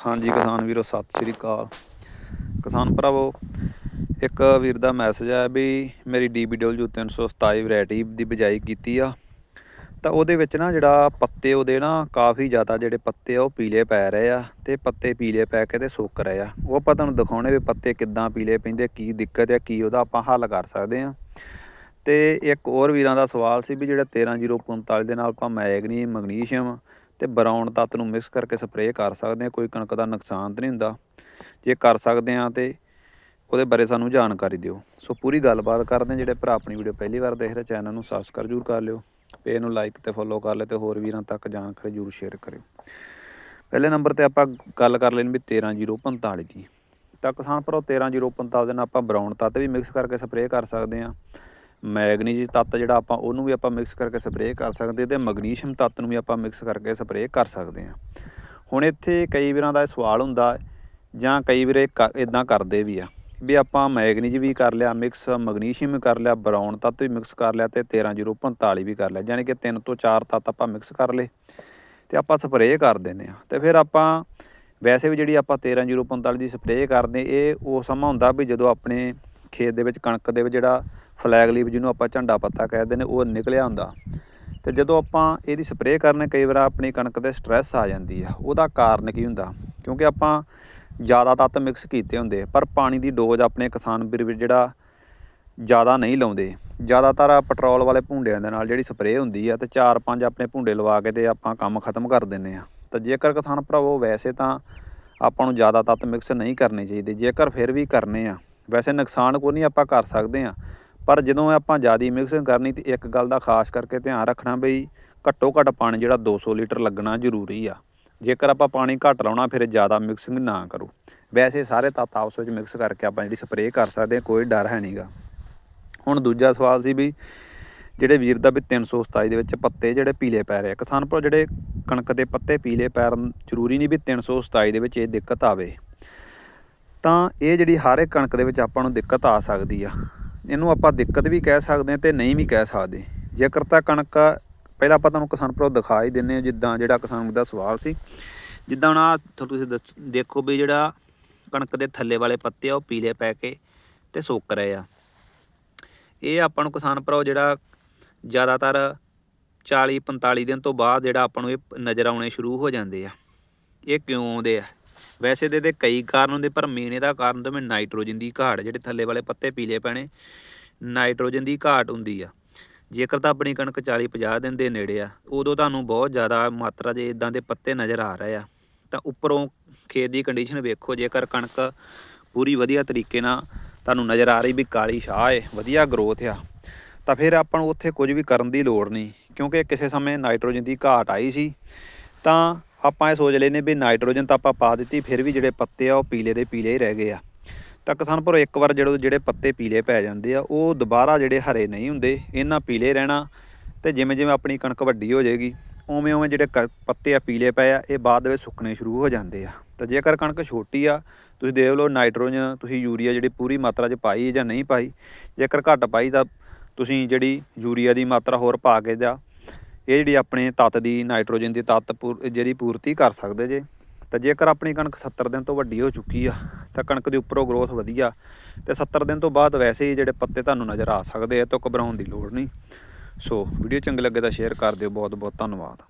ਹਾਂਜੀ ਕਿਸਾਨ ਵੀਰੋ ਸਤਿ ਸ੍ਰੀ ਅਕਾਲ। ਕਿਸਾਨ ਭਰਾਵੋ ਇੱਕ ਵੀਰ ਦਾ ਮੈਸੇਜ ਆਇਆ ਵੀ ਮੇਰੀ DBW 327 ਵੈਰਾਈਟੀ ਦੀ ਬਿਜਾਈ ਕੀਤੀ ਆ। ਤਾਂ ਉਹਦੇ ਵਿੱਚ ਨਾ ਜਿਹੜਾ ਪੱਤੇ ਉਹਦੇ ਨਾ ਕਾਫੀ ਜ਼ਿਆਦਾ ਜਿਹੜੇ ਪੱਤੇ ਆ ਉਹ ਪੀਲੇ ਪੈ ਰਹੇ ਆ ਤੇ ਪੱਤੇ ਪੀਲੇ ਪੈ ਕੇ ਤੇ ਸੁੱਕ ਰਹੇ ਆ। ਉਹ ਆਪਾਂ ਤੁਹਾਨੂੰ ਦਿਖਾਉਣੇ ਵੀ ਪੱਤੇ ਕਿੱਦਾਂ ਪੀਲੇ ਪੈਂਦੇ ਕੀ ਦਿੱਕਤ ਆ ਕੀ ਉਹਦਾ ਆਪਾਂ ਹੱਲ ਕਰ ਸਕਦੇ ਆ। ਤੇ ਇੱਕ ਹੋਰ ਵੀਰਾਂ ਦਾ ਸਵਾਲ ਸੀ ਵੀ ਜਿਹੜਾ 13045 ਦੇ ਨਾਲ ਆਪਾਂ ਮੈਗਨੀ ਮੈਗਨੀਸ਼ੀਅਮ ਤੇ ਬਰਾਊਨ ਤੱਤ ਨੂੰ ਮਿਕਸ ਕਰਕੇ ਸਪਰੇਅ ਕਰ ਸਕਦੇ ਆ ਕੋਈ ਕਣਕ ਦਾ ਨੁਕਸਾਨ ਤਾਂ ਨਹੀਂ ਹੁੰਦਾ। ਜੇ ਕਰ ਸਕਦੇ ਆ ਤੇ ਉਹਦੇ ਬਾਰੇ ਸਾਨੂੰ ਜਾਣਕਾਰੀ ਦਿਓ। ਸੋ ਪੂਰੀ ਗੱਲਬਾਤ ਕਰਦੇ ਆ ਜਿਹੜੇ ਭਰਾ ਆਪਣੀ ਵੀਡੀਓ ਪਹਿਲੀ ਵਾਰ ਦੇਖ ਰਹੇ, ਚੈਨਲ ਨੂੰ ਸਬਸਕ੍ਰਾਈਬ ਜ਼ਰੂਰ ਕਰ ਲਿਓ, ਪੇਜ ਨੂੰ ਲਾਈਕ ਤੇ ਫੋਲੋ ਕਰ ਲਿਓ ਤੇ ਹੋਰ ਵੀਰਾਂ ਤੱਕ ਜਾਣਕਾਰੀ ਜ਼ਰੂਰ ਸ਼ੇਅਰ ਕਰਿਓ। ਪਹਿਲੇ ਨੰਬਰ ਤੇ ਆਪਾਂ ਗੱਲ ਕਰ ਲੈਣੀ ਵੀ 13045 ਦੀ। ਤਾਂ ਕਿਸਾਨ ਭਰਾਓ 13045 ਦੇ ਨਾਲ ਆਪਾਂ ਬਰਾਊਨ ਤੱਤ ਵੀ ਮਿਕਸ ਕਰਕੇ ਸਪਰੇਅ ਕਰ ਸਕਦੇ ਆ ਮੈਗਨੀਜ ਤੱਤ ਜਿਹੜਾ ਆਪਾਂ ਉਹਨੂੰ ਵੀ ਆਪਾਂ ਮਿਕਸ ਕਰਕੇ ਸਪਰੇਅ ਕਰ ਸਕਦੇ ਤੇ ਮੈਗਨੀਸ਼ੀਅਮ ਤੱਤ ਨੂੰ ਵੀ ਆਪਾਂ ਮਿਕਸ ਕਰਕੇ ਸਪਰੇਅ ਕਰ ਸਕਦੇ ਆ ਹੁਣ ਇੱਥੇ ਕਈ ਵਾਰਾਂ ਦਾ ਇਹ ਸਵਾਲ ਹੁੰਦਾ ਜਾਂ ਕਈ ਵੀਰੇ ਇਦਾਂ ਕਰਦੇ ਵੀ ਆ ਵੀ ਆਪਾਂ ਮੈਗਨੀਜ ਵੀ ਕਰ ਲਿਆ ਮਿਕਸ ਮੈਗਨੀਸ਼ੀਅਮ ਵੀ ਕਰ ਲਿਆ, ਬਰਾਊਨ ਤੱਤ ਵੀ ਮਿਕਸ ਕਰ ਲਿਆ ਤੇ 13045 ਵੀ ਕਰ ਲਿਆ ਯਾਨੀ ਕਿ ਤਿੰਨ ਤੋਂ ਚਾਰ ਤੱਤ ਆਪਾਂ ਮਿਕਸ ਕਰ ਲਏ ਤੇ ਆਪਾਂ ਸਪਰੇਅ ਕਰ ਦਿੰਦੇ ਆ ਤੇ ਫਿਰ ਆਪਾਂ ਵੈਸੇ ਵੀ ਜਿਹੜੀ ਆਪਾਂ 13045 ਦੀ ਸਪਰੇਅ ਕਰਦੇ, ਇਹ ਉਹ ਸਮਾਂ ਹੁੰਦਾ ਵੀ ਜਦੋਂ ਆਪਣੇ ਖੇਤ ਦੇ ਵਿੱਚ, ਕਣਕ ਦੇ ਵਿੱਚ ਜਿਹੜਾ ਫਲੈਗ ਲੀਵ ਜਿਹਨੂੰ ਆਪਾਂ ਝੰਡਾ ਪੱਤਾ ਕਹਿੰਦੇ ਨੇ, ਉਹ ਨਿਕਲਿਆ ਹੁੰਦਾ। ਤੇ ਜਦੋਂ ਆਪਾਂ ਇਹਦੀ ਸਪਰੇਅ ਕਰਨੇ, ਕਈ ਵਾਰ ਆਪਣੀ ਕਣਕ ਤੇ ਸਟ੍ਰੈਸ ਆ ਜਾਂਦੀ ਆ। ਉਹਦਾ ਕਾਰਨ ਕੀ ਹੁੰਦਾ? ਕਿਉਂਕਿ ਆਪਾਂ ਜ਼ਿਆਦਾ ਤੱਤ ਮਿਕਸ ਕੀਤੇ ਹੁੰਦੇ ਪਰ ਪਾਣੀ ਦੀ ਡੋਜ਼ ਆਪਣੇ ਕਿਸਾਨ ਵੀਰ ਵੀ ਜਿਹੜਾ ਜ਼ਿਆਦਾ ਨਹੀਂ ਲਾਉਂਦੇ। ਜ਼ਿਆਦਾਤਰ ਪੈਟਰੋਲ ਵਾਲੇ ਭੁੰਡਿਆਂ ਦੇ ਨਾਲ ਜਿਹੜੀ ਸਪਰੇਅ ਹੁੰਦੀ ਆ, ਤੇ 4-5 ਆਪਣੇ ਭੁੰਡੇ ਲਵਾ ਕੇ ਤੇ ਆਪਾਂ ਕੰਮ ਖਤਮ ਕਰ ਦਿੰਨੇ ਆ। ਤਾਂ ਜੇਕਰ ਕਿਸਾਨ ਭਰਾਵੋ, ਵੈਸੇ ਤਾਂ ਆਪਾਂ ਨੂੰ ਜ਼ਿਆਦਾ ਤੱਤ ਮਿਕਸ ਨਹੀਂ ਕਰਨੇ ਚਾਹੀਦੇ। ਜੇਕਰ ਫਿਰ ਵੀ ਕਰਨੇ ਆ, ਵੈਸੇ ਨੁਕਸਾਨ ਕੋਈ ਨਹੀਂ ਆਪਾਂ ਕਰ ਸਕਦੇ ਆ। ਪਰ ਜਦੋਂ ਆਪਾਂ ਜ਼ਿਆਦਾ ਮਿਕਸਿੰਗ ਕਰਨੀ ਤੇ ਇੱਕ ਗੱਲ ਦਾ ਖਾਸ ਕਰਕੇ ਧਿਆਨ ਰੱਖਣਾ ਬਈ ਘੱਟੋ ਘੱਟ ਪਾਣੀ ਜਿਹੜਾ 200 ਲੀਟਰ ਲੱਗਣਾ ਜ਼ਰੂਰੀ ਆ। ਜੇਕਰ ਆਪਾਂ ਪਾਣੀ ਘੱਟ ਲਾਉਣਾ ਫਿਰ ਜ਼ਿਆਦਾ ਮਿਕਸਿੰਗ ਨਾ ਕਰੋ। ਵੈਸੇ ਸਾਰੇ ਤੱਤ ਆਪਸ ਵਿੱਚ ਮਿਕਸ ਕਰਕੇ ਆਪਾਂ ਜਿਹੜੀ ਸਪਰੇਅ ਕਰ ਸਕਦੇ ਹਾਂ, ਕੋਈ ਡਰ ਹੈ ਨਹੀਂਗਾ। ਹੁਣ ਦੂਜਾ ਸਵਾਲ ਸੀ ਵੀ ਜਿਹੜੇ ਵੀਰ ਦਾ ਵੀ 327 ਦੇ ਵਿੱਚ ਪੱਤੇ ਜਿਹੜੇ ਪੀਲੇ ਪੈ ਰਹੇ ਆ। ਕਿਸਾਨ ਭਰਾ ਜਿਹੜੇ ਕਣਕ ਦੇ ਪੱਤੇ ਪੀਲੇ ਪੈਣ ਜ਼ਰੂਰੀ ਨਹੀਂ ਵੀ 327 ਦੇ ਵਿੱਚ ਇਹ ਦਿੱਕਤ ਆਵੇ। ਤਾਂ ਇਹ ਜਿਹੜੀ ਹਰ ਇੱਕ ਕਣਕ ਦੇ ਵਿੱਚ ਆਪਾਂ ਨੂੰ ਦਿੱਕਤ ਆ ਸਕਦੀ ਆ। ਇਹਨੂੰ ਆਪਾਂ ਦਿੱਕਤ ਵੀ ਕਹਿ ਸਕਦੇ ਹਾਂ ਤੇ ਨਹੀਂ ਵੀ ਕਹਿ ਸਕਦੇ। ਜੇਕਰ ਤਾਂ ਕਣਕ, ਪਹਿਲਾਂ ਆਪਾਂ ਤੁਹਾਨੂੰ ਕਿਸਾਨ ਭਰਾ ਦਿਖਾ ਹੀ ਦਿੰਨੇ ਆ ਜਿੱਦਾਂ ਜਿਹੜਾ ਕਿਸਾਨ ਦਾ ਸਵਾਲ ਸੀ। ਜਿੱਦਾਂ ਹੁਣ ਆ ਤੁਸੀਂ ਦੇਖੋ ਵੀ ਜਿਹੜਾ ਕਣਕ ਦੇ ਥੱਲੇ ਵਾਲੇ ਪੱਤੇ ਆ, ਉਹ ਪੀਲੇ ਪੈ ਕੇ ਤੇ ਸੁੱਕ ਰਹੇ ਆ। ਇਹ ਆਪਾਂ ਨੂੰ ਕਿਸਾਨ ਭਰਾ ਜਿਹੜਾ ਜ਼ਿਆਦਾਤਰ 40 45 ਦਿਨ ਤੋਂ ਬਾਅਦ ਜਿਹੜਾ ਆਪਾਂ ਨੂੰ ਇਹ ਨਜ਼ਰ ਆਉਣੇ ਸ਼ੁਰੂ ਹੋ ਜਾਂਦੇ ਆ। ਇਹ ਕਿਉਂ ਆਉਂਦੇ ਆ? ਵੈਸੇ ਤੇ ਇਹਦੇ ਕਈ ਕਾਰਨ ਹੁੰਦੇ, ਪਰ ਮੇਨ ਇਹਦਾ ਕਾਰਨ ਤਾਂ ਮੈਂ ਨਾਈਟ੍ਰੋਜਨ ਦੀ ਘਾਟ ਜਿਹੜੇ ਥੱਲੇ ਵਾਲੇ ਪੱਤੇ ਪੀਲੇ ਪੈਣੇ ਨਾਈਟ੍ਰੋਜਨ ਦੀ ਘਾਟ ਹੁੰਦੀ ਆ। ਜੇਕਰ ਤਾਂ ਆਪਣੀ ਕਣਕ 40 50 ਦਿਨ ਦੇ ਨੇੜੇ ਆ, ਉਦੋਂ ਤੁਹਾਨੂੰ ਬਹੁਤ ਜ਼ਿਆਦਾ ਮਾਤਰਾ ਦੇ ਇਦਾਂ ਦੇ ਪੱਤੇ ਨਜ਼ਰ ਆ ਰਹੇ ਆ। ਤਾਂ ਉੱਪਰੋਂ ਖੇਤ ਦੀ ਕੰਡੀਸ਼ਨ ਵੇਖੋ, ਜੇਕਰ ਕਣਕ ਪੂਰੀ ਵਧੀਆ ਤਰੀਕੇ ਨਾਲ ਤੁਹਾਨੂੰ ਨਜ਼ਰ ਆ ਰਹੀ ਵੀ ਕਾਲੀ ਸ਼ਾਹ ਏ, ਵਧੀਆ ਗਰੋਥ ਆ, ਤਾਂ ਫਿਰ ਆਪਾਂ ਨੂੰ ਉੱਥੇ ਕੁਝ ਵੀ ਕਰਨ ਦੀ ਲੋੜ ਨਹੀਂ, ਕਿਉਂਕਿ ਕਿਸੇ ਸਮੇਂ ਨਾਈਟ੍ਰੋਜਨ ਦੀ ਘਾਟ ਆਈ ਸੀ, ਤਾਂ ਆਪਾਂ ਇਹ ਸੋਚ ਲੈਨੇ ਵੀ ਨਾਈਟ੍ਰੋਜਨ ਤਾਂ ਆਪਾਂ ਪਾ ਦਿੱਤੀ, ਫਿਰ ਵੀ ਜਿਹੜੇ ਪੱਤੇ ਆ ਉਹ ਪੀਲੇ ਦੇ ਪੀਲੇ ਹੀ ਰਹਿ ਗਏ ਆ। ਤਾਂ ਕਿਸਾਨ ਭਰੋ, ਇੱਕ ਵਾਰ ਜਿਹੜੇ ਜਿਹੜੇ ਪੱਤੇ ਪੀਲੇ ਪੈ ਜਾਂਦੇ ਆ, ਉਹ ਦੁਬਾਰਾ ਜਿਹੜੇ ਹਰੇ ਨਹੀਂ ਹੁੰਦੇ, ਇਹਨਾਂ ਪੀਲੇ ਰਹਿਣਾ ਤੇ ਜਿਵੇਂ ਜਿਵੇਂ ਆਪਣੀ ਕਣਕ ਵੱਡੀ ਹੋ ਜਾਏਗੀ, ਉਵੇਂ ਉਵੇਂ ਜਿਹੜੇ ਪੱਤੇ ਆ ਪੀਲੇ ਪਏ ਆ, ਇਹ ਬਾਅਦ ਦੇ ਵਿੱਚ ਸੁੱਕਣੇ ਸ਼ੁਰੂ ਹੋ ਜਾਂਦੇ ਆ। ਤਾਂ ਜੇਕਰ ਕਣਕ ਛੋਟੀ ਆ, ਤੁਸੀਂ ਦੇਖ ਲਓ ਨਾਈਟ੍ਰੋਜਨ, ਤੁਸੀਂ ਯੂਰੀਆ ਜਿਹੜੀ ਪੂਰੀ ਮਾਤਰਾ 'ਚ ਪਾਈ ਜਾਂ ਨਹੀਂ ਪਾਈ, ਜੇਕਰ ਘੱਟ ਪਾਈ ਤਾਂ ਤੁਸੀਂ ਜਿਹੜੀ ਯੂਰੀਆ ਦੀ ਮਾਤਰਾ ਹੋਰ ਪਾ ਕੇ ਜਾਂ ਇਹ ਜਿਹੜੀ ਆਪਣੇ ਤੱਤ ਦੀ, ਨਾਈਟ੍ਰੋਜਨ ਦੀ ਤੱਤ ਜਿਹੜੀ ਪੂਰਤੀ ਕਰ ਸਕਦੇ ਜੇ, ਤਾਂ ਜੇਕਰ ਆਪਣੀ ਕਣਕ 70 ਦਿਨ ਤੋਂ ਵੱਡੀ ਹੋ ਚੁੱਕੀ ਆ, ਤਾਂ ਕਣਕ ਦੇ ਉੱਪਰੋਂ ਗਰੋਥ ਵਧੀਆ, ਤੇ 70 ਦਿਨ ਤੋਂ ਬਾਅਦ ਵੈਸੇ ਹੀ ਜਿਹੜੇ ਪੱਤੇ ਤੁਹਾਨੂੰ ਨਜ਼ਰ ਆ ਸਕਦੇ ਆ, ਤਾਂ ਘਬਰਾਉਣ ਦੀ ਲੋੜ ਨਹੀਂ। ਸੋ ਵੀਡੀਓ ਚੰਗੀ ਲੱਗੇ ਤਾਂ ਸ਼ੇਅਰ ਕਰ ਦਿਓ ਬਹੁਤ ਬਹੁਤ ਧੰਨਵਾਦ।